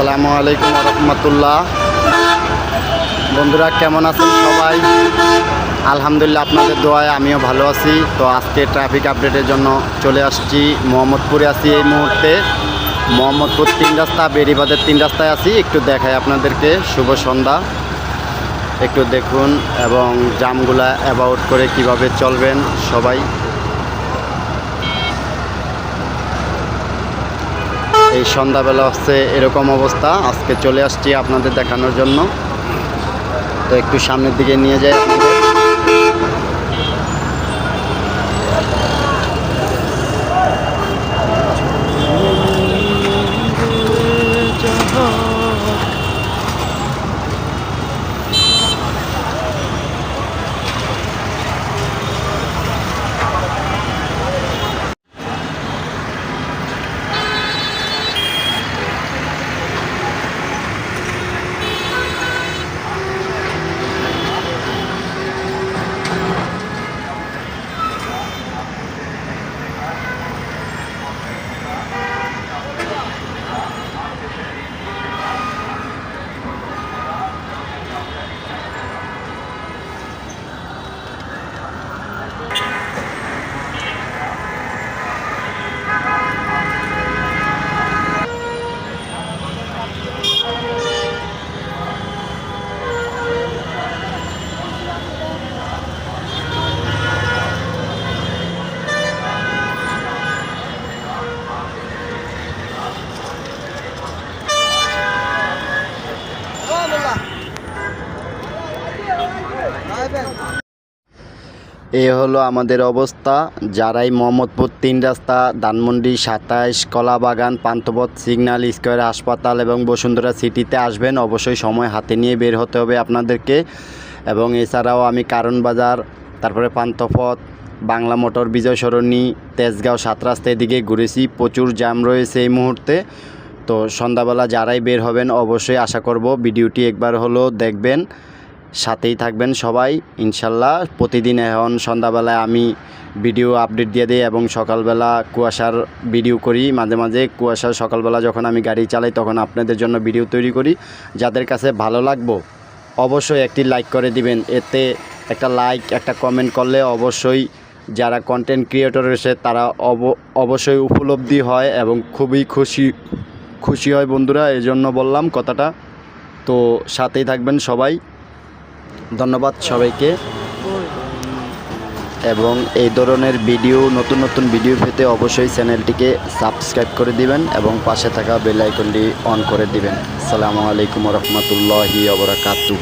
আসসালামু আলাইকুম রহমতুল্লাহ বন্ধুরা, কেমন আছেন সবাই? আলহামদুলিল্লাহ, আপনাদের দোয়ায় আমিও ভালো আছি। তো আজকে ট্রাফিক আপডেটের জন্য চলে আসছি। মোহাম্মদপুরে আছি এই মুহূর্তে। মোহাম্মদপুর তিন রাস্তা বেরিবাদের তিন রাস্তায় আছি। একটু দেখাই আপনাদেরকে, শুভ সন্ধ্যা। একটু দেখুন, এবং জামগুলা অ্যাবাউট করে কীভাবে চলবেন সবাই। এই সন্ধ্যাবেলা হচ্ছে এরকম অবস্থা আজকে চলে আসছি আপনাদের দেখানোর জন্য তো একটু সামনের দিকে নিয়ে যাই আপনাদের। এই হলো আমাদের অবস্থা। যারাই মোহাম্মদপুর তিন রাস্তা, ধানমন্ডি সাতাইশ, কলাবাগান, পান্থপথ সিগন্যাল স্কোয়ার হাসপাতাল এবং বসুন্ধরা সিটিতে আসবেন, অবশ্যই সময় হাতে নিয়ে বের হতে হবে আপনাদেরকে। এবং এছাড়াও আমি কারণ বাজার, তারপরে পান্থপথ, বাংলা মোটর বিজয় সরণি, তেজগাঁও সাত রাস্তা এদিকে ঘুরেছি, প্রচুর জ্যাম রয়েছে এই মুহূর্তে। তো সন্ধ্যাবেলা যারাই বের হবেন, অবশ্যই আশা করব ভিডিওটি একবার হলো দেখবেন। সাথেই থাকবেন সবাই, ইনশাল্লাহ। প্রতিদিন এখন সন্ধ্যাবেলায় আমি ভিডিও আপডেট দিয়ে দিই এবং সকালবেলা কুয়াশার ভিডিও করি। মাঝে মাঝে কুয়াশার সকালবেলা যখন আমি গাড়ি চালাই তখন আপনাদের জন্য ভিডিও তৈরি করি। যাদের কাছে ভালো লাগবো, অবশ্যই একটি লাইক করে দিবেন। এতে একটা লাইক, একটা কমেন্ট করলে অবশ্যই যারা কন্টেন্ট ক্রিয়েটর রয়েছে তারা অব, অবশ্যই উপলব্ধি হয় এবং খুবই খুশি খুশি হয় বন্ধুরা। এই জন্য বললাম কথাটা। তো সাথেই থাকবেন সবাই। ধন্যবাদ সবাইকে। এবং এই ধরনের ভিডিও, নতুন নতুন ভিডিও পেতে অবশ্যই চ্যানেলটিকে সাবস্ক্রাইব করে দিবেন এবং পাশে থাকা বেল আইকনটি অন করে দিবেন। আসসালামু আলাইকুম রহমতুল্লাহি অবরাকাতু